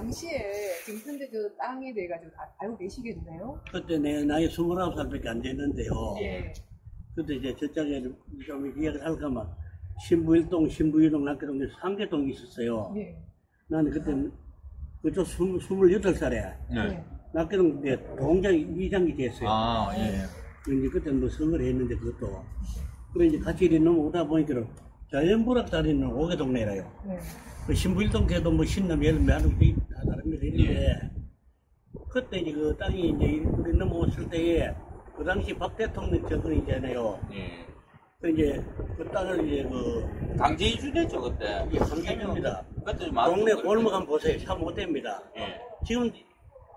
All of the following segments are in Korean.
당시에 지금 현재 저 땅에 대해 가지고 아- 알고 계시겠네요? 그때 내 나이 29살밖에 안 됐는데요. 예. 그때 이제 저쪽에 좀 이야기를 할까 면 신부일동, 신부일동, 낙계동, 3개동이 있었어요. 예. 나는 그때 그저 28살에 네. 낙계동 내 동장 이장이 됐어요. 아, 예. 이제 그때 뭐 선거를 했는데 그것도. 그래 이제 같이 이리 넘어오다 보니까 자연부락 다니는 오개 동네라요. 네. 그 신부일동 걔도 뭐 신남 예를 매하는 다 다른 게 있는데 그때 이제 그 땅이 이제 우리 넘어왔을 때에 그 당시 박 대통령 정권이잖아요. 예. 그 이제 그 땅을 이제 그 강제 이주됐죠, 그때. 이게 강제입니다. 그때 동네 골목 한번 보세요. 참 못됩니다. 예. 지금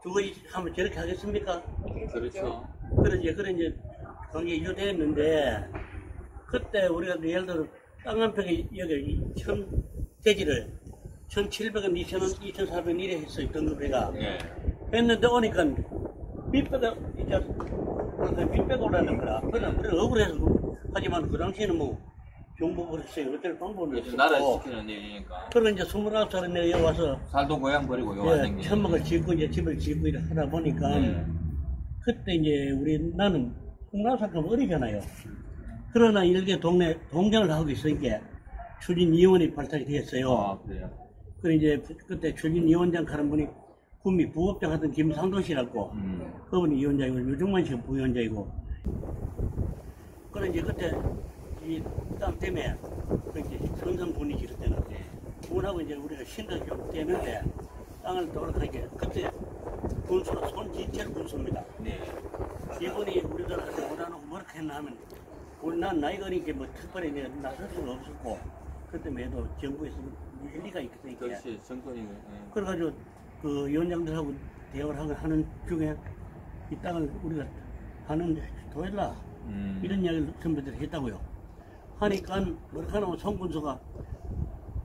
그거 하면 저렇게 하겠습니까? 그렇죠. 그래 이제 그래 이제 거기에 이주됐는데 그때 우리가 예를 들어 땅 한 평에 여기 천 대지를 1,700원, 2,000원, 2,400원 이래 했어요 등급회가 예. 했는데 오니까 빚배가 이제 빚배가 오라는 거라 그러나 우리는 억울해서 하지만 그 당시에는 뭐 정부 그랬어요 어쩔 방법은 그렇죠. 나라 지키는 일이니까. 그러고 이제 29살에 내가 여기 와서 살도 고향 버리고 요 예, 천막을 짓고 이제 집을 짓고 이렇게 하다 보니까 예. 그때 이제 우리 나는 홍라사금 어리잖아요. 그러나 일개 동네 동장을 하고 있으니까 추진위원회 발탁이 됐어요. 아, 그래요. 그래 이제 그때 추진위원장 하는 분이 구미 부업장 하던 김상도 씨라고 음. 그분이 위원장이고 유중만 씨가 부위원장이고 그래 이제 그때 이땅 때문에 그 이제 선상 분위기 그때는 분하고 이제 우리가 신당이 좀 되는데 땅을 돌아가니까 그때 군수가 손진철 군수입니다. 네. 이분이 우리들한테 못하고 뭐렇게 했나 하면 우리 난 나이가 어리니까 뭐 특별히 내가 나설 수가 없었고 그때 매도 정부에서 일리가 있으니까 그렇지, 정권이. 예. 그래가지고 그 위원장들하고 대화를 하고 하는 중에 이 땅을 우리가 하는 도해라 음. 이런 이야기를 선배들이 했다고요. 하니까 하면 성군수가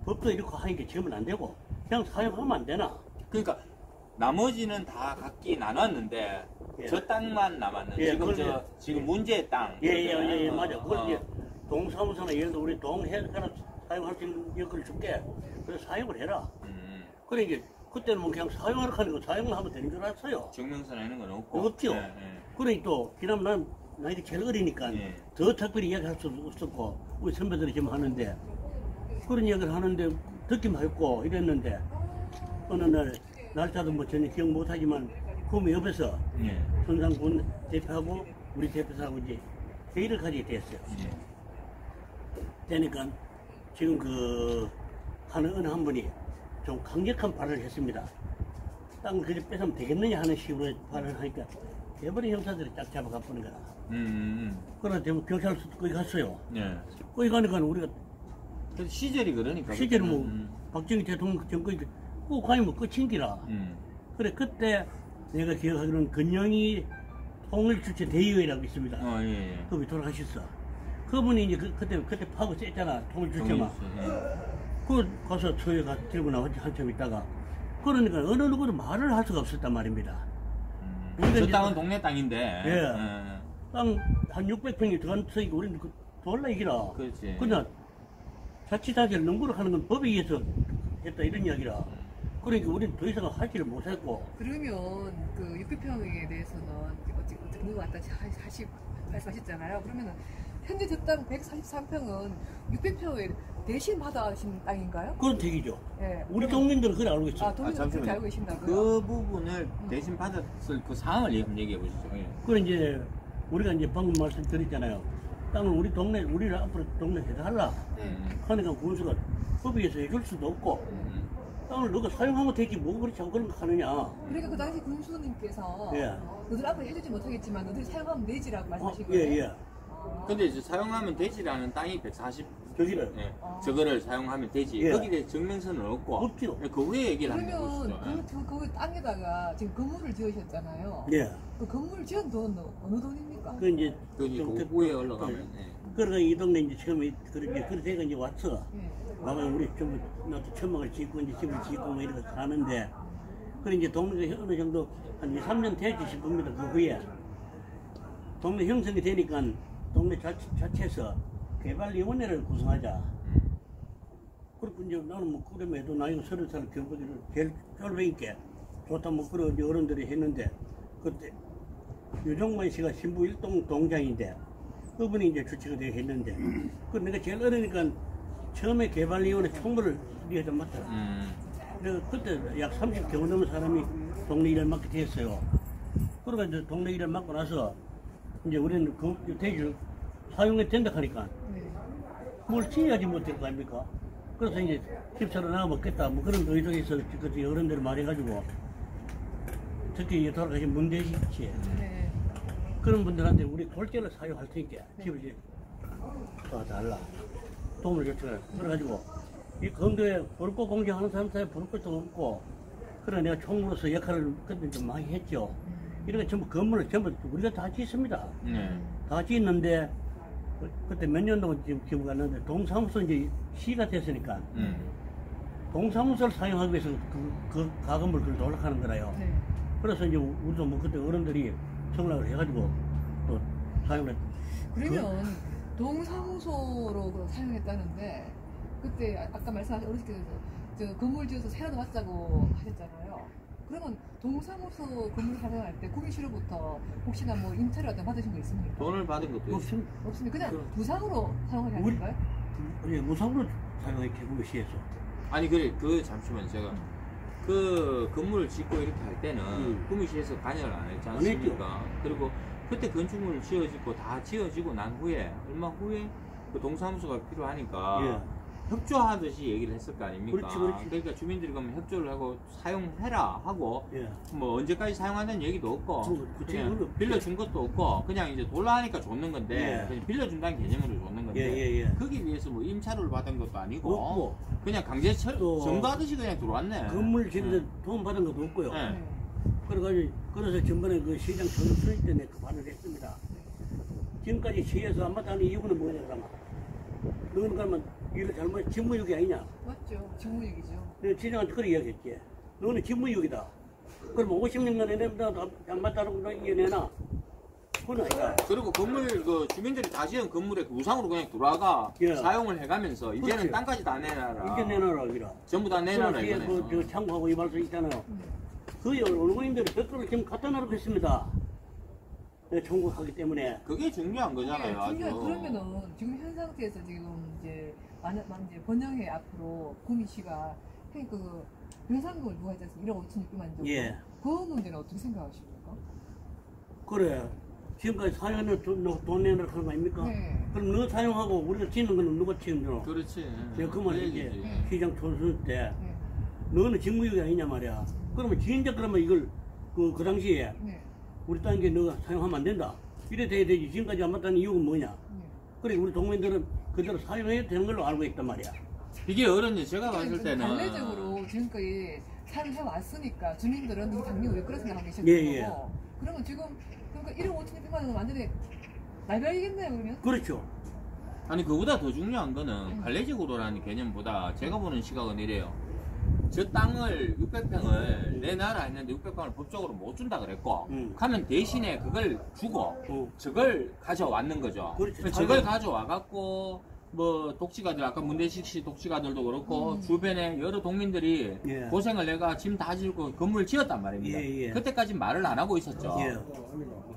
법도 이렇게 하니까 지으면 안 되고 그냥 사용하면 안 되나? 그러니까 나머지는 다 각기 나눴는데 예. 저 땅만 남았는 예, 지금 저 지금 문제의 땅. 예예 예 예, 맞아. 그걸 어, 이제 동사무소나 예를 들어 우리 동해가나 사용할 수 있는 여건을 줄게. 그래서 사용을 해라. 음, 그래 이제 그때는 뭐 그냥 사용하러 가는 거 사용을 하면 되는 줄 알았어요. 증명서나 이런 건 없고. 없죠. 예, 예. 그래 또 지난 난 나이가 제일 어리니까 예. 더 특별히 이야기할 수 없었고 우리 선배들이 지금 하는데 그런 이야기를 하는데 듣기만 했고 이랬는데 어느 날 날짜도 뭐 전혀 기억 못하지만 구미 옆에서 예. 선상군 대표하고 우리 대표하고 이제 회의를 가지게 됐어요. 예. 되니까 지금 그 하는 어느 한 분이 좀 강력한 발언을 했습니다. 땅을 그리 뺏으면 되겠느냐 하는 식으로 발언을 하니까 대부분 형사들이 짝 잡아가 보는 거라. 음, 음, 그러다 대부분 경찰서도 거기 갔어요. 음. 예. 거기 가니까 우리가 그 시절이 그러니까. 실제로 뭐 음, 박정희 대통령 정권이 꼭 가면 뭐 끝인 기라. 음. 그래 그때 내가 기억하기로는 근영이 통일주체 대의회라고 있습니다. 어, 예, 예. 그분이 돌아가셨어. 그분이 이제 그, 그때 그때 파고 쐈잖아 통일주체만. 예. 그 가서 초에 가 들고 나왔지 한참 있다가 그러니까 어느 누구도 말을 할 수가 없었단 말입니다. 음. 우리가 저 땅은 또- 동네 땅인데. 예. 예. 땅한 600평이 들어간 서니까 우리는 그 돌라 이기라. 그렇지. 그냥 자치단체를 농구를 하는 건 법에 의해서 했다 이런 이야기라. 그러니까 우리는 더 이상 하지를 못했고 그러면 그 600평에 대해서는 어찌 어찌 그거 갖다 하시 말씀하셨잖아요. 그러면은 현재 저 땅 143평은 600평을 대신 받아신 땅인가요? 그런 얘기죠. 예. 우리 동민들은 그래 알고 있어. 아, 동료 잠시만요. 그렇게 알고 계신다고요? 그 부분을 대신 받았을 그 상황을 한번 얘기해 보시죠. 예. 그래 이제 우리가 이제 방금 말씀드렸잖아요. 땅을 우리 동네 우리를 앞으로 동네 해달라. 네. 하니까 군수가 법에 의해서 해줄 수도 없고 음. 땅을 너가 사용하면 되지 뭐 그렇게 자꾸 그런 거 하느냐. 그러니까 그 당시 군수님께서 예. 너들 앞으로 해주지 못하겠지만 너들이 사용하면 되지라고 어, 말씀하신 예, 거예요? 예. 아. 근데 이제 사용하면 되지라는 땅이 140. 저기를 예. 아. 저거를 사용하면 되지. 예. 거기에 증명서는 없고. 없죠. 예, 그 후에 얘기를 한번 그러면. 그, 그, 그 땅에다가 지금 건물을 지으셨잖아요. 예. 그 건물 지은 돈 어느 돈입니까? 그 이제 거기 좀그 그- 후에 올라가면. 예. 그러니까 이 동네 이제 처음에 그렇게 그렇게 해가 이제 왔어. 예. 아마 우리 좀 나도 천막을 짓고 이제 집을 짓고 뭐 이렇게 사는데 그래 이제 동네가 어느 정도 한 2, 3년 되지 싶습니다. 그 후에 동네 형성이 되니까 동네 자체, 자체에서 개발위원회를 구성하자. 그리고 이제 나는 뭐 해도 나이가 서른 살 경보기를 제일 쫄보니까 좋다 뭐 그런 이제 어른들이 했는데 그때 유정만 씨가 신부 일동 동장인데 그분이 이제 주체가 되어 했는데 그 내가 제일 어리니까 처음에 개발위원회 총무를 위해서. 음. 내가 그때 약 30 경험 넘은 사람이 동네 일을 맡게 됐어요. 그러고 이제 동네 일을 맡고 나서 이제 우리는 그 대주 사용이 된다 하니까 네. 뭘 지어야지 못 될 거 아닙니까? 그래서 이제 집사로 나가 먹겠다. 뭐 그런 의도에서 그때 어른들 말해가지고 특히 이제 돌아가신 문대식 씨. 네. 그런 분들한테 우리 골재를 사용할 테니까 집을 이제 도와달라. 도움을 요청해 그래가지고 이 건도에 불꽃 공정하는 사람 사이에 불꽃도 없고 그래 내가 총무로서 역할을 그때 좀 많이 했죠. 이렇게 전부 건물을 전부 우리가 다 짓습니다. 네. 다 짓는데 그- 그때 몇 년도 지금 기억 안 나는데 동사무소 이제 시가 됐으니까 음. 동사무소를 사용하기 위해서 그, 그 가건물 그걸 놀락하는 거라요 네. 그래서 이제 우리도 뭐 그때 어른들이 청락을 해가지고 또 사용을 그러면 동사무소로 그 사용했다는데 그때 아- 아까 말씀하신 어르신께서 저 건물 지어서 세라도 맞자고 하셨잖아요. 그러면 동사무소 건물 사용할 때 구민시로부터 혹시나 뭐 임차료라도 받으신 거 있습니까? 돈을 받은 것도. 없음 없습니다. 그냥 그럼- 무상으로 사용하지 우리- 않을까요? 예, 무상으로 사용해 개구시에서 아니 그래 그 잠시만 제가 그 건물을 짓고 이렇게 할 때는 음. 구미시에서 관여를 안 했지 안 않습니까? 그리고 그때 건축물을 지어지고 다 지어지고 난 후에 얼마 후에 그 동사무소가 필요하니까 예. 협조하듯이 얘기를 했을 거 아닙니까? 그렇지, 그렇지. 러니까 주민들이 그러면 협조를 하고 사용해라 하고 예. 뭐 언제까지 사용한다는 얘기도 없고 그- 그거- 빌려준 것도 없고 그냥 이제 돌라 하니까 줬는 건데 예. 빌려준다는 개념으로 줬는 건데 예, 예, 예. 거기 위해서 뭐 임차료를 받은 것도 아니고 없고 그냥 강제 철또 전가하듯이 그냥 들어왔네. 건물 짓는데 돈 받은 것도 없고요. 예. 네. 그래가지고 그래서 전번에 그 시장 전수 수익 때문에 그 반을 했습니다. 지금까지 시에서 안 받다는 이유는 뭐냐 그러면 너는 그러면 일을 잘못 직무유기 아니냐? 맞죠. 직무유기죠. 내가 시장한테 그렇게 이야기했지. 너는 직무유기다. 그러면 50년간에 내가 안거 이겨내나? 그건 아니다. 그리고 건물 그 주민들이 다 지은 건물에 그 우상으로 그냥 들어와가 예. 사용을 해가면서 이제는 그렇지. 땅까지 다 내놔라. 이제 내놔라 이라. 전부 다 내놔라 그럼 이거네. 그, 저 창고하고 이 말씀 있잖아요. 음. 그 어르신들이 벽돌을 지금 갖다 놔놓고 있습니다. 내가 청구하기 때문에. 그게 중요한 거잖아요. 아주. 중요한 그러면은 지금 현 상태에서 지금 이제 많은 많은 이제 번영회 앞으로 구민시가 그러니까 그 변상금을 누가 했지 않습니까? 1억 5천 6백만 정도. 예. 그 문제는 어떻게 생각하십니까? 그래. 지금까지 사용하는 돈, 내놓으라 그런 거 아닙니까? 네. 그럼 너 사용하고 우리가 짓는 거는 누가 책임져? 그렇지. 제가 그 말을 이제 얘기지. 시장 촌수 때 네. 너는 직무유기 아니냐 말이야. 그러면 진짜 그러면 이걸 그, 그 당시에 네. 우리 땅에 너가 사용하면 안 된다. 이래 돼야 되지. 지금까지 안 맞다는 이유가 뭐냐? 네. 그래 우리 동민들은 그대로 사용해야 되는 걸로 알고 있단 말이야. 이게 어른이 제가 봤을 그러니까 때는 관례적으로 지금까지 사용해 왔으니까 주민들은 이 당연히 왜 그렇게 생각하고 계시는 예, 예. 거고. 그러면 지금 그러니까 1억 5천 6백만 원은 완전히 날벼락이겠네요 그러면. 그렇죠. 아니 그보다 더 중요한 거는 관례적으로라는 개념보다 제가 보는 시각은 이래요. 저 땅을 600평을 내놔라 했는데 600평을 법적으로 못 준다 그랬고 음. 하면 대신에 그걸 주고 어. 저걸 가져왔는 거죠. 그렇지. 저걸 가져와 갖고 뭐 독지가들 아까 문대식 씨 독지가들도 그렇고 음. 주변에 여러 동민들이 예. 고생을 내가 짐다 짓고 건물 지었단 말입니다. 예, 예. 그때까지 말을 안 하고 있었죠. 예.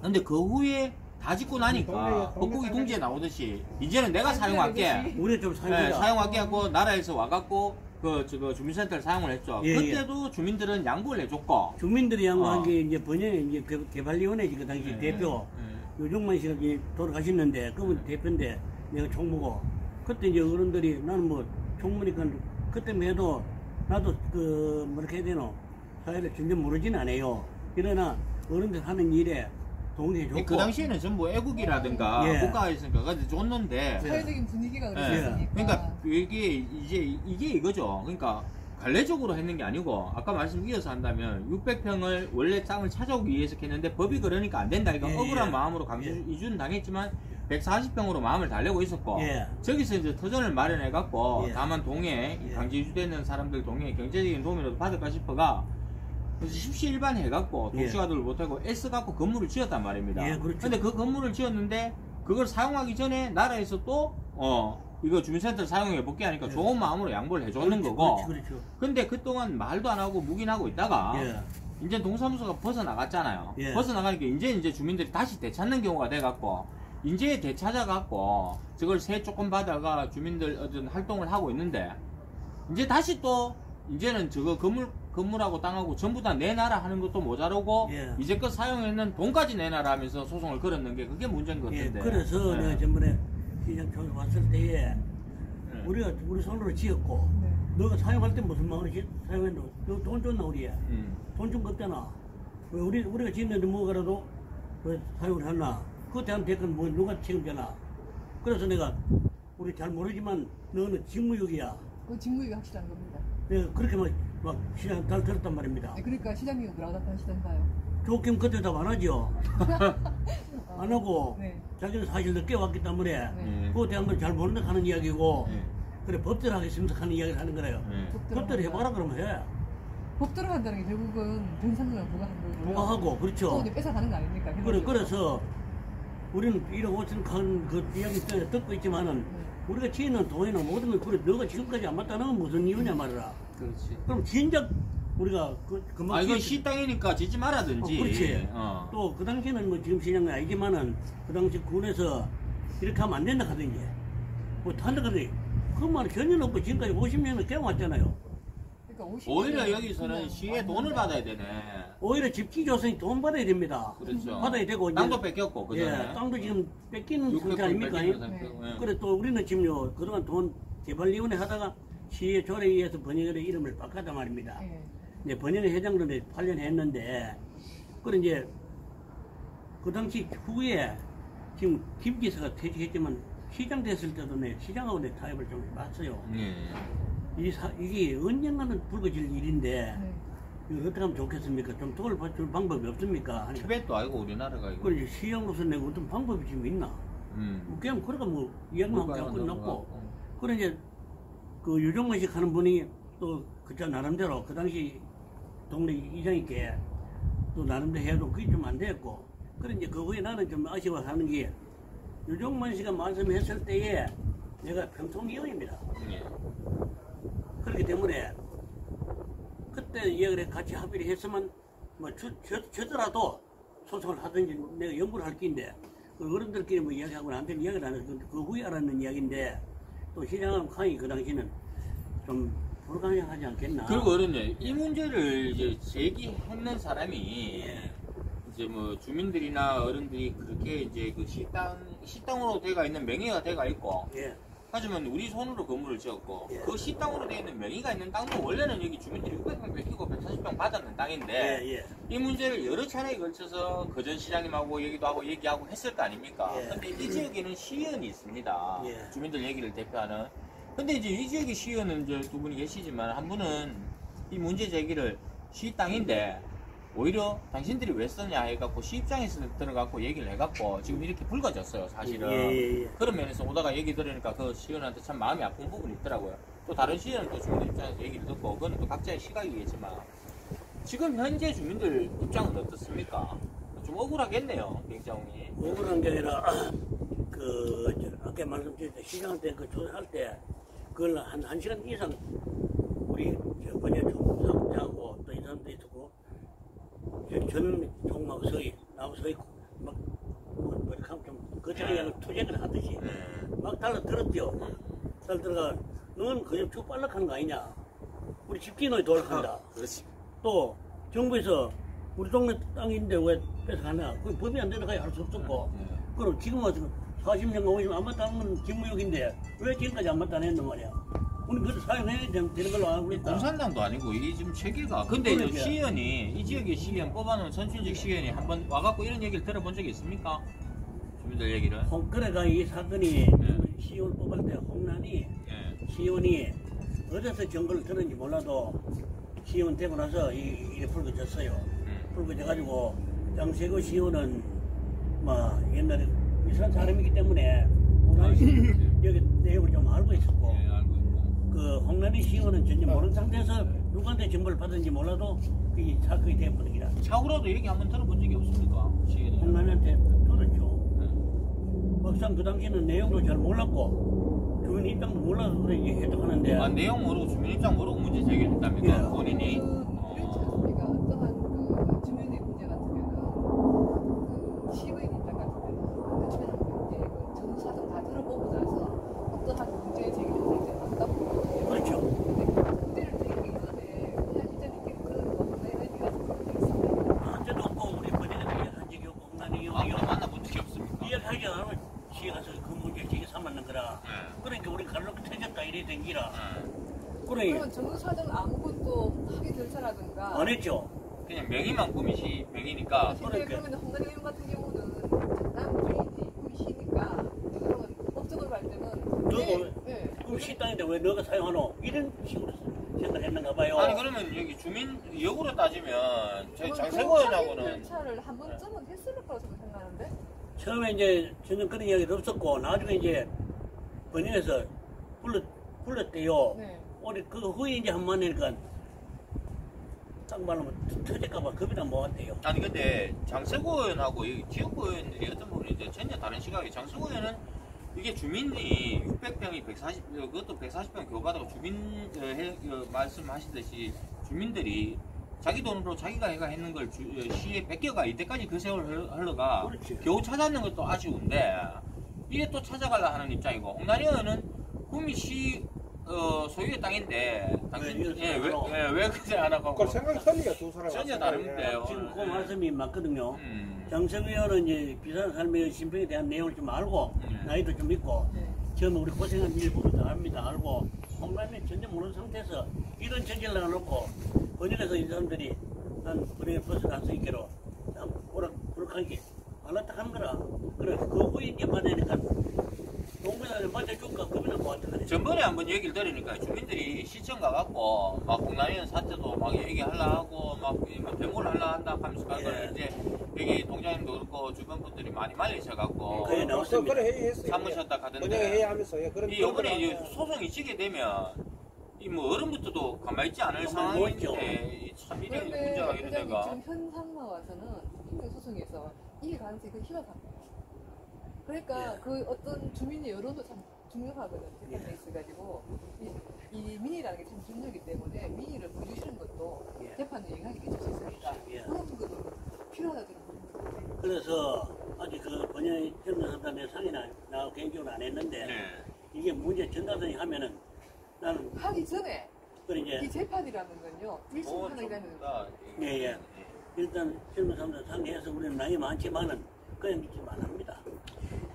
근데 그 후에 다 짓고 나니까 벚고기 둥지에 나오듯이 이제는 내가 사용할게. 우리 좀 네, 사용하자. 사용할게 하고 나라에서 와갖고 그 저거 주민센터를 사용을 했죠. 예, 그때도 주민들은 양보를 해줬고. 주민들이 양보한 어. 게 이제 번영의 이제 개- 개발위원회 그 당시 예. 대표 예. 요정만 씨가 이제 돌아가셨는데 그분 대표인데 내가 총무고 그때 이제 어른들이 나는 뭐 총무니까 그때만 해도 나도 그 뭐렇게 해야 되노 사회를 전혀 모르진 않아요. 그러나 어른들 하는 일에 동의해 줬고 그 당시에는 전부 애국이라든가 예. 국가에서니까 그래서 줬는데 사회적인 분위기가 예. 그랬으니까. 그러니까 이게 이제 이게 이거죠. 그러니까 관례적으로 했는 게 아니고 아까 말씀 이어서 한다면 600평을 원래 땅을 찾아오기 위해서 했는데 법이 그러니까 안 된다. 이거 예, 억울한 예. 마음으로 강제 예. 이주는 당했지만 140평으로 마음을 달래고 있었고 예. 저기서 이제 터전을 마련해 갖고 예. 다만 동해 예. 강제 이주되는 사람들 동해 경제적인 도움이라도 받을까 싶어가 그래서 십시일반 해갖고 예. 독시가들을 못하고 애써 갖고 건물을 지었단 말입니다. 예, 그렇죠. 근데 그 건물을 지었는데 그걸 사용하기 전에 나라에서 또 어, 이거 주민센터 사용해 볼게 하니까 예. 좋은 마음으로 양보를 해줬는 그렇죠, 거고. 그렇죠, 그렇죠. 근데 그동안 말도 안 하고 묵인하고 있다가 예. 이제 동사무소가 벗어나갔잖아요. 예. 벗어나가니까 이제 이제 주민들이 다시 되찾는 경우가 돼갖고 이제 되찾아갖고 저걸 세 조금 받아가 주민들 어떤 활동을 하고 있는데 이제 다시 또 이제는 저거 건물 건물하고 땅하고 전부 다 내놔라 하는 것도 모자르고 예. 이제껏 사용했는 돈까지 내놔라 하면서 소송을 걸었는 게 그게 문제인 것 예, 같은데. 그래서 예. 내가 전번에 시장 쪽 왔을 때에 예. 우리가 우리 손으로 지었고 네. 너가 사용할 때 무슨 마음으로 지- 사용했노? 너돈 줬나 우리야? 음. 돈준거 없잖아. 왜 우리 우리가 지었는데 뭐가라도 왜 사용을 했나? 그것에 대한 대가는 뭐 누가 책임져나? 그래서 내가 우리 잘 모르지만 너는 직무유기야. 그 직무유기 확실한 겁니다. 내가 그렇게 막, 막 시장 잘 들었단 말입니다. 네, 그러니까 시장님 뭐라고 답하시던가요? 좋긴 그때 답안 하죠. 안 하고 네. 자기는 사실 늦게 왔기 때문에 네. 음. 그거에 대한 걸 잘 모른다 하는 이야기고 예. 그래 법대로 하겠습니다 하는 이야기를 하는 거래요. 예. 법대로 해봐라 그러면 해. 법대로 한다는 게 결국은 변상금을 부과하는 거고요. 부과하고 또 그렇죠. 뺏어가는 거 아닙니까? 그래 그래서 우리는 1억 5천 큰그 이야기 때문에 듣고 있지만은 네. 우리가 지는 돈이나 모든 걸 그래 너가 지금까지 안 맞다는 건 무슨 이유냐 말이라. 그렇지. 그럼 진작 우리가 그 금방 아 이건. 시 땅이니까 짓지 말아든지. 어, 그렇지. 어. 또그 당시에는 뭐 지금 시장은 아니지만은 그 당시 군에서 이렇게 하면 안 된다 하던지 뭐 탄다 하더니 그 말은 전혀 없고 지금까지 50년을 깨워왔잖아요. 그러니까 50 오히려 여기서는 시에 돈을 받아야 되네. 오히려 집지 조선이 돈 받아야 됩니다. 그렇죠. 받아야 되고 이제- 땅도 뺏겼고 예, 그전에. 땅도 지금 뺏기는 600 상태 아닙니까? 상태고, 예. 그래 또 우리는 지금 요 그동안 돈 개발위원회 하다가 시의 조례에 의해서 번영의 이름을 바꿨단 말입니다. 예. 이제 번영의 회장도 이제 8년 했는데 그래 이제 그 당시 후에 지금 김 기사가 퇴직했지만 시장 됐을 때도 내 시장하고 내 타협을 좀 해봤어요. 예. 이 사, 이게 언젠가는 불거질 일인데 네. 이거 어떻게 하면 좋겠습니까? 좀 도울 줄 방법이 없습니까? 하니까 티벳도 아니고 우리나라가 이거. 그래 시장으로서 내가 어떤 방법이 지금 있나? 음. 뭐 그냥 그러가 뭐 이야기만 하고 끝났고. 그래 이제 그 유종만식 하는 분이 또 그자 나름대로 그 당시 동네 이장님께 또 나름대로 해도 그게 좀 안 됐고 그래 이제 그 후에 나는 좀 아쉬워하는 게 유종만 씨가 말씀했을 때에 내가 평통위원입니다. 예. 그렇기 때문에 그때 이야기를 같이 합의를 했으면 뭐 저, 저, 저더라도 소송을 하든지 내가 연구를 할 끼인데 그 어른들끼리 뭐 이야기하고는 안 되는 이야기를 안 해서 그 후에 알았는 이야기인데 또 시장은 강의 그 당시는 좀 불가능하지 않겠나 그리고 어른요 이 문제를 이제 제기했는 사람이 예. 이제 뭐 주민들이나 어른들이 그렇게 이제 그 시땅 시땅으로 돼가 있는 명의가 돼가 있고 예. 하지만 우리 손으로 건물을 지었고 예. 그 시땅으로 되어 있는 명의가 있는 땅도 원래는 여기 주민들이 600평 뺏기고 140평 받았는 땅인데 예, 예. 이 문제를 여러 차례에 걸쳐서 거전 시장님하고 얘기도 하고 얘기하고 했을 거 아닙니까? 예. 근데 이 지역에는 시의원이 있습니다. 예. 주민들 얘기를 대표하는. 근데 이제 이 지역의 시의원은 이제 두 분이 계시지만 한 분은 이 문제 제기를 시 땅인데 오히려 당신들이 왜 썼냐 해갖고 시 입장에서 들어갖고 얘기를 해갖고 지금 이렇게 불거졌어요 사실은. 예, 예, 예. 그런 면에서 오다가 얘기 들으니까 그 시의원한테 참 마음이 아픈 부분이 있더라고요. 또 다른 시의원은 또 주민들 입장에서 얘기를 듣고 그거는 또 각자의 시각이겠지만 지금 현재 주민들 입장은 어떻습니까? 좀 억울하겠네요, 굉장히. 억울한 게 아니라 그 저, 아까 말씀드렸듯이 시장한테 그 조사할 때 그걸 한, 한 시간 이상 우리 저 번역 총사하고 또 이 사람도 있었고 저전 총막 서희 나무 서희 막 뭐, 뭐 이렇게 하면 좀 거창하게 투쟁을 하듯이 음, 막 달라 들었죠. 달 들어가 넌 그냥 쭉 빨락하는 거 아니냐? 우리 집기너에 도락한다. 그렇지. 또 정부에서 우리 동네 땅인데 왜 뺏어가냐? 그 법이 안 되니까 할수 없었고. 네. 그럼 지금 와서 40년 50년 안 맞다는 건 직무욕인데 왜 지금까지 안 맞다는 했단 말이야 우리 그걸 사용해야 되는 걸로 알고 있다 공산당도 아니고 이게 지금 체계가. 근데 이제 그러니까. 시의원이 이 지역의 시의원 뽑아놓은 선출직 시의원이 한번 와갖고 이런 얘기를 들어본 적이 있습니까? 주민들 얘기를. 홍그래가 이 사건이 네. 시의원 뽑을 때 홍란이 예. 시의원이 어디서 정보를 들었는지 몰라도 시의원 되고 나서 이 일이 불거졌어요 음. 불거져가지고 양세고 시의원은 뭐 옛날에 이런 사람이기 때문에 홍란이 씨 여기 내용을 좀 알고 있었고 예, 알고 있고. 그 홍란이 시의원은 전혀 모르는 상태에서 누구한테 정보를 받은지 몰라도 그게 사건이 돼버린 기라 차후로도 얘기 한번 들어본 적이 없습니까? 홍란이한테 들었죠 예. 막상 그 당시에는 내용도 잘 몰랐고 주민 입장도 몰라 그래 얘기해도 하는데 아, 내용 모르고 주민 입장 모르고 문제 제기했답니까? 예. 본인이? 그, 그렇지 않습니까? 어떠한 그 주민의 문제 같으면은 그 시의회 입장 같으면은 그 주민 이제 그 전수사정 다 들어보고 나서 어떠한 문제 제기를 이제 맞다고 보거든요. 그렇죠. 근데 그 문제를 제기하기 전에 그냥 일단 이렇게 그런 거에 의미가 있습니다. 한테도 없고 우리 번역에도 한 적이 없고 나는 아, 이거 만나본 적이 없습니까? 이야기하지 않으면 시에 가서 그 문제 제기 삼았는 거라 예. 그러니까 우리 갈라고 터졌다 이래 댕기라. 예. 그러니 그러면 전수사정 아무것도 하게 절차라든가? 안 했죠. 그냥 명의만 꾸미시 명의니까. 그러니까. 그러면 홍단희 의원 같은 경우는 주인이 꿈이시니까 그러면 법적으로 볼 때는 너도 네. 그럼 식당인데 왜 너가 사용하노? 이런 식으로 생각했는가 봐요. 아니 그러면 여기 주민 역으로 따지면 제 저는 장세권하고는 그 확인 절차를 한 번쯤은 했을 거라고 저는 생각하는데. 처음에 이제 전혀 그런 이야기도 없었고 나중에 이제 번역에서 불렀, 불렀대요 네. 우리 그 후에 이제 한 번 하니까 딱 말하면 터질까봐 겁이 나 모았대요 아니 근데 장세고 의원하고 이 지역구 의원들이 어떤 부분이 이제 전혀 다른 시각이 장세고 의원은 이게 주민이 600평이 140 그것도 140평 교과다고 주민 어, 해, 어, 말씀하시듯이 주민들이 자기 돈으로 자기가 해가 했는 걸 주, 어, 시에 뺏겨가 이때까지 그 세월 흘- 흘러가 그렇지. 겨우 찾았는 것도 아쉬운데 이게 또 찾아가려 하는 입장이고 홍난희 의원은 구미시 어, 소유의 땅인데 당신 왜 이렇게 예, 안 왜? 예, 왜 그렇게 안 하고 그걸 생각이 틀리야 두 사람 전혀 다른데요. 지금 그 네. 말씀이 맞거든요 음. 장성 의원은 이제 비싼 삶의 심평에 대한 내용을 좀 알고 음. 나이도 좀 있고 네. 처음에 우리 고생한 일부를 다 압니다 알고 홍남이 전혀 모르는 상태에서 이런 전제를 나놓고 번역에서 이 사람들이 난 번역에 벗어날 수 있기로 참 오락 부락하게 말랐다 하는 거라 그래 그 후에 이제 만나니까 동부에서 맞아줄까 겁이 나고 왔다 그래 전번에 한번 얘기를 들으니까 주민들이 시청 가갖고 막 공단위원 사태도 막 얘기하려 하고 막뭐 데모를 하려 한다 하면서 그걸 예. 이제 여기 동장님도 그렇고 주변 분들이 많이 말리셔갖고 그래, 벌써 나왔습니다. 그래 회의했어요. 참으셨다 하던데 회의하면서 예, 그런 이 요번에 그런 이제 소송이 지게 되면 이 뭐 어른부터도 가만히 있지 않을. 상황인데 이참 이런 문제가 이런 데가 지금 현 상황 와서는 소송에서 이길 가능성이 그 희박합니다. 그러니까 예. 그 어떤 주민의 여론도 참 중요하거든요. 예. 재판에 있어가지고 이, 이 민의라는 게 참 중요하기 때문에 민의를 보여주시는 것도 예. 재판에 영향이 끼칠 수 있으니까 예. 그런 것도 필요하다 저는 봅니다. 그래서 아직 그 전문상담 내 상이나 나 개인적으로 안 했는데 네. 이게 문제 전달선이 하면은 나는 하기 전에 그래 이 이제 재판이라는 건요 뭐 일심판이라는 좀 다- 예, 예. 일단 젊은 사람들 상대해서 우리는 나이 많지만은 그냥 믿지 말합니다.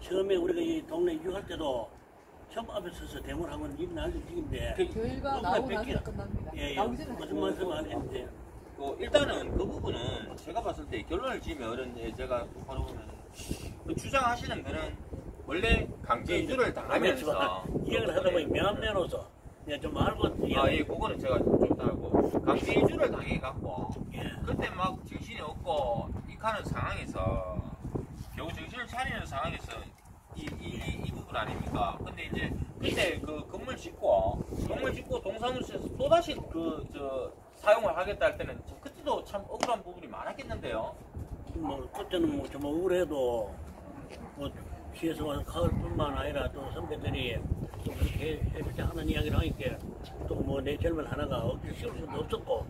처음에 우리가 이 동네 이주할 때도 샵 앞에 서서 대모를 하고 일 날도 지긴데 그, 결과 너무나 나오고 나서. 끝납니다. 예, 예. 전에 무슨 말씀 안 했는데 그 일단은 그 부분은 제가 봤을 때 결론을 지으면 어른데 제가 바로 보면 그 주장하시는 거는 원래 강제 이주를 당하면서 이야기를 하다 보니 명함내로서 내가 좀 알고 아, 예, 그거는 제가 좀 다르고 강제 이주를 당해 갖고 예. 그때 막 정신이 없고 익하는 상황에서 겨우 정신을 차리는 상황에서 이, 이, 이 부분 아닙니까? 근데 이제 그때 그 건물 짓고 건물 짓고 동사무소에서 또다시 그 저 사용을 하겠다 할 때는 저 그때도 참 억울한 부분이 많았겠는데요. 뭐 그때는 뭐좀 억울해도 뭐 시에서 와서 가을뿐만 아니라 또 선배들이 또 그렇게 해주자 하는 이야기를 하니까 또 뭐 내 젊은 하나가 억지 씌울 수도 없었고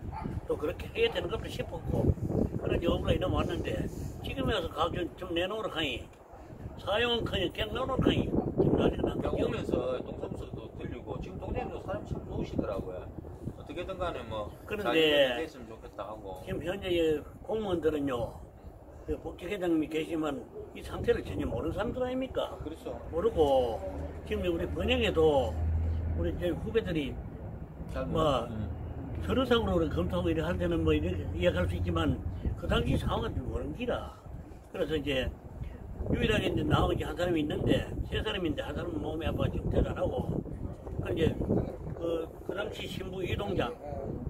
또 그렇게 해야 되는 것도 싶었고 그런 억울하게 넘어왔는데 지금에 와서 가격 좀 내놓으러 가니 사용은 커녕 그냥 내놓으러 가니 지금 난리가 거죠. 오면서 동사무소도 들리고 지금 동네도 사람 참 좋으시더라고요. 어떻게든 간에 뭐 그런데 됐으면 좋겠다 하고 지금 현재의 공무원들은요 그 복지회장님이 계시면 이 상태를 전혀 모르는 사람들 아닙니까? 그렇죠. 모르고 지금 우리 번역에도 우리 이제 후배들이 잘 뭐, 음. 서류상으로 검토하고 이렇게 할 때는 뭐 이렇게 이야기할 수 있지만 그 당시 상황은 좀 모르는 기라. 그래서 이제 유일하게 이제 나온 게한 사람이 있는데 세 사람인데 한 사람은 몸이 아파 지금 대단하고 그 이제 그, 그 당시 신부 이동장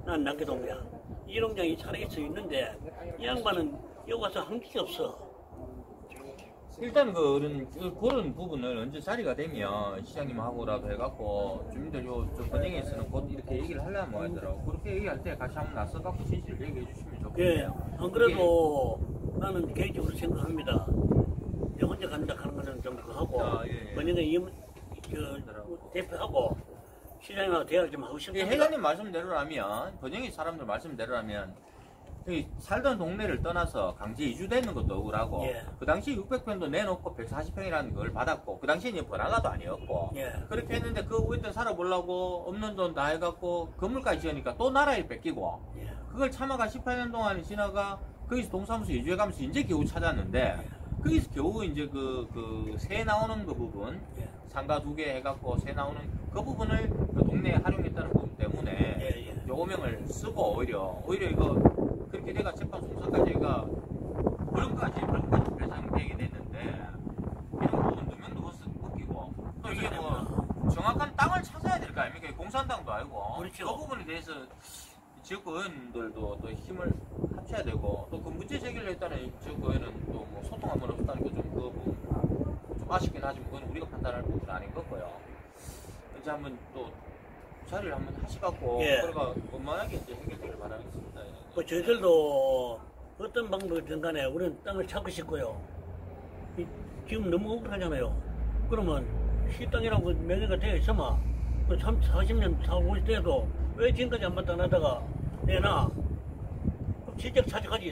난 남계동장 이동장이 살아있어 있는데 이 양반은 여기 와서 한게 없어. 일단 그 어른 그, 그런 부분을 언제 자리가 되면 시장님하고라도 해갖고 주민들 요저 번영에서는 곧 이렇게 얘기를 하려면 하더라고 그렇게 얘기할 때 같이 한번 나서갖고 진실을 얘기해 주시면 예, 좋겠네요. 안 그래도 나는 개인적으로 생각합니다. 혼자 간다 하는 거는 좀 그하고 아, 예, 예. 번역에 이, 그 대표하고 시장님하고 대화를 좀 하고 이 싶습니다. 회장님 말씀대로라면 번영이 사람들 말씀대로라면 이 살던 동네를 떠나서 강제 이주되는 것도 억울하고 예. 그 당시 600평도 내놓고 140평이라는 걸 받았고 그 당시에는 번화가도 아니었고 예. 그렇게 했는데 그 위에 살아보려고 없는 돈 다 해갖고 건물까지 지으니까 또 나라에 뺏기고 예. 그걸 참아가 18년 동안 지나가 거기서 동사무소 이주해가면서 이제 겨우 찾았는데 거기서 겨우 이제 그, 그, 새 나오는 그 부분, 예. 상가 두 개 해갖고 새 나오는 그 부분을 그 동네에 활용했다는 부분 때문에 예, 예. 요금형을 쓰고 오히려, 오히려 이거 그렇게 내가 재판 송사까지가 벌금까지, 벌금까지 배상되게 됐는데 이런 부분 누명도 벗기고 또 이게 뭐 정확한 땅을 찾아야 될 거 아닙니까? 공산당도 아니고 그렇죠. 그 부분에 대해서 지역구의원들도 또 힘을 합쳐야 되고 또 그 문제 제기를 했다는 지역구의원은 또뭐 소통 한번 없었다는 게좀그 부분 좀 아쉽긴 하지만 그건 우리가 판단할 부분은 아닌 거고요. 이제 한번 또 자리를 한번 하시갖고 예. 그러가 원만하게 이제 해결되길 바라겠습니다. 뭐 저희들도 어떤 방법이든 간에 우리는 땅을 찾고 싶고요. 이- 지금 너무 억울하잖아요. 그러면 시땅이라고 명예가 되어 있으면 그 30, 40년, 40, 50대에도 왜 지금까지 안 받다 나다가 내놔? 실적 차지까지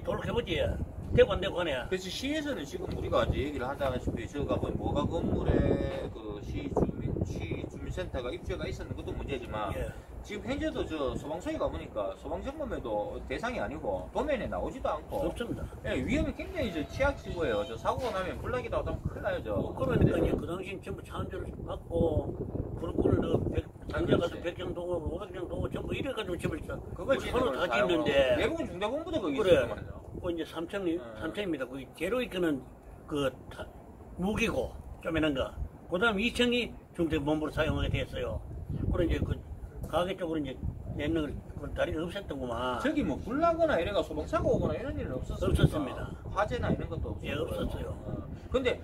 안 되고 하네. 그래서 시에서는 지금 우리가 이제 얘기를 하다시피 저가 뭐 뭐가 건물에 그 시 주민 시 주민센터가 입주가 있었는 것도 문제지만 예. 지금 현재도 저 소방서에 가보니까 소방점검에도 대상이 아니고 도면에 나오지도 않고 없습니다. 예, 위험이 굉장히 저 취약지구예요. 저 사고가 나면 불나기도 하면 큰일 나요. 저. 그러니까 이제 그 당시 전부 차원제를 받고 불꽃을 넣 어 백, 장자가서 그렇지. 100정 도고 500정 도고 전부 이래가지고 집을 쳐. 그걸 서로 다. 짓는데 대부분 중대공부도 거기 그래. 그 이제 삼천이 어. 삼천입니다. 그 제로 이크는 그 타- 무기고 쪼매는 거. 그 다음 2층이 중대본부로 사용하게 됐어요. 그리고 이제 그 가게 쪽으로 이제 내는 그 다리가 없었던구만. 저기 뭐 불나거나 이래가 소방차가 오거나 이런 일은 없었습니다. 없었습니다. 화재나 이런 것도 없었어요. 예, 없었어요. 어. 근데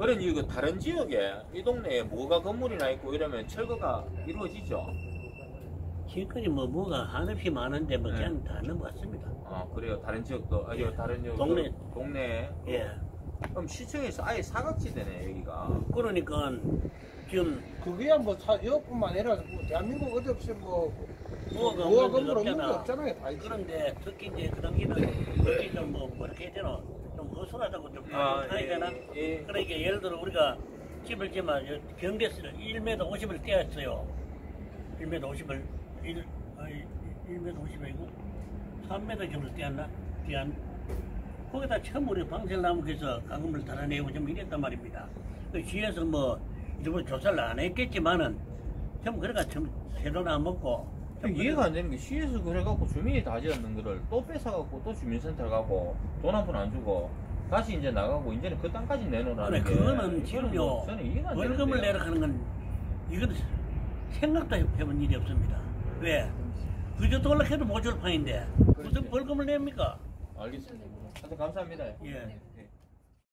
어른 이거 다른 지역에 이 동네에 뭐가 건물이나 있고 이러면 철거가 이루어지죠. 지금까지 뭐 뭐가 한없이 많은데 뭐 네. 그냥 다 넘어갔습니다. 아 그래요. 다른 지역도 아니 예. 다른 지역 동네. 동네. 예. 그럼 시청에서 아예 사각지대네 여기가. 그러니까 지금 그게야 뭐 사, 여뿐만 아니라 뭐 대한민국 어디 없이 뭐 뭐가 없는 건물 데 없는 게 없잖아. 없잖아요. 그런데 특히 이제 그 당시는 그게 좀뭐 뭐 이렇게 해야 되나 좀 허술하다고 좀 아, 하니까나 예, 예. 그러니까 예를 들어 우리가 집을 지면 경대수를 1m 50을 떼었어요 1m 50을 1, 아니, 1m 50이고 3m 정도 떼었나? 떼안 거기다 처음 우리 방셀나무에서 강금을 달아내고 좀 이랬단 말입니다 그 시에서 뭐 일부 조사를 안 했겠지만은 전부 그래가 좀 새로 나 먹고 좀 이해가 안 되는 게 시에서 그래갖고 주민이 다 지었는 거를 또 뺏어갖고 또 주민센터 가고 돈 한 푼 안 주고 다시 이제 나가고 이제는 그 땅까지 내놓으라는 게 그거는 지금요 뭐 저는 이해가 안 벌금을 되는데요. 내라하는 건 이건 생각도 해본 일이 없습니다. 왜? 그저 돌락해도 못 줄 판인데 무슨 벌금을 냅니까? 알겠습니다. 하여튼 감사합니다. 예.